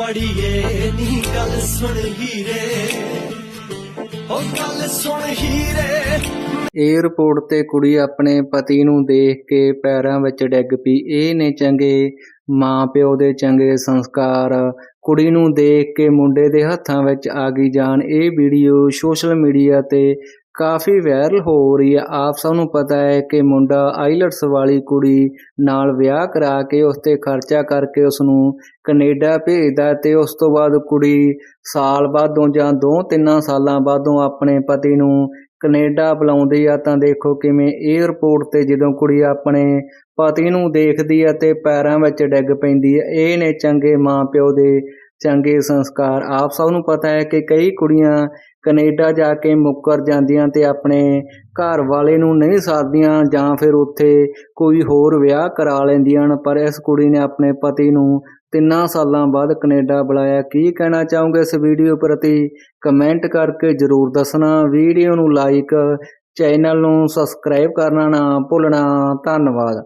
ਵੜੀਏ ਨੀ ਗੱਲ ਸੁਣ ਹੀਰੇ। ਉਹ ਗੱਲ ਸੁਣ ਹੀਰੇ। ਏਅਰਪੋਰਟ ਤੇ ਕੁੜੀ ਆਪਣੇ ਪਤੀ ਨੂੰ ਦੇਖ ਕੇ ਪੈਰਾਂ ਵਿੱਚ ਡਿੱਗ ਪਈ। ਇਹ ਨੇ ਚੰਗੇ ਮਾਂ ਪਿਓ ਦੇ ਚੰਗੇ ਸੰਸਕਾਰ। ਕੁੜੀ ਨੂੰ ਦੇਖ ਕੇ ਮੁੰਡੇ ਦੇ ਹੱਥਾਂ ਵਿੱਚ ਆ ਗਈ ਜਾਨ। ਇਹ ਵੀਡੀਓ ਸੋਸ਼ਲ ਮੀਡੀਆ ਤੇ ਕਾਫੀ ਵਾਇਰਲ ਹੋ ਰਹੀ ਹੈ। ਆਪ ਸਭ ਨੂੰ ਪਤਾ ਹੈ ਕਿ ਮੁੰਡਾ ਆਈਲਟਸ ਵਾਲੀ ਕੁੜੀ ਨਾਲ ਵਿਆਹ ਕਰਾ ਕੇ ਉਸ ਤੇ ਖਰਚਾ ਕਰਕੇ ਉਸ ਨੂੰ ਕੈਨੇਡਾ ਭੇਜਦਾ ਤੇ ਉਸ ਤੋਂ ਬਾਅਦ ਕੁੜੀ ਸਾਲ ਬਾਅਦੋਂ ਜਾਂ ਦੋ ਤਿੰਨਾਂ ਸਾਲਾਂ ਬਾਅਦੋਂ ਆਪਣੇ ਪਤੀ ਨੂੰ ਕੈਨੇਡਾ ਬੁਲਾਉਂਦੀ ਆ। ਤਾਂ ਦੇਖੋ ਕਿਵੇਂ 에ਅਰਪੋਰਟ ਤੇ ਜਦੋਂ ਕੁੜੀ ਆਪਣੇ ਪਤੀ ਨੂੰ ਦੇਖਦੀ ਆ ਤੇ ਪੈਰਾਂ ਵਿੱਚ ਡਿੱਗ ਪੈਂਦੀ ਆ। ਇਹ ਨੇ ਚੰਗੇ ਮਾਪਿਓ ਦੇ ਚੰਗੇ ਸੰਸਕਾਰ। ਆਪ ਸਭ ਨੂੰ ਪਤਾ ਹੈ ਕਿ ਕਈ ਕੁੜੀਆਂ ਕਨੇਡਾ ਜਾ ਕੇ ਮੁੱਕਰ ਜਾਂਦੀਆਂ ਤੇ ਆਪਣੇ ਘਰ ਵਾਲੇ ਨੂੰ ਨਹੀਂ ਸਾਧਦੀਆਂ ਜਾਂ ਫਿਰ ਉੱਥੇ ਕੋਈ ਹੋਰ ਵਿਆਹ ਕਰਾ ਲੈਂਦੀਆਂ ਹਨ। ਪਰ ਇਸ ਕੁੜੀ ਨੇ ਆਪਣੇ ਪਤੀ ਨੂੰ ਤਿੰਨਾਂ ਸਾਲਾਂ ਬਾਅਦ ਕੈਨੇਡਾ ਬੁਲਾਇਆ। ਕੀ ਕਹਿਣਾ ਚਾਹੋਗੇ ਇਸ ਵੀਡੀਓ ਪ੍ਰਤੀ? ਕਮੈਂਟ ਕਰਕੇ ਜਰੂਰ ਦੱਸਣਾ। ਵੀਡੀਓ ਨੂੰ ਲਾਈਕ, ਚੈਨਲ ਨੂੰ ਸਬਸਕ੍ਰਾਈਬ ਕਰਨਾ ਨਾ ਭੁੱਲਣਾ। ਧੰਨਵਾਦ।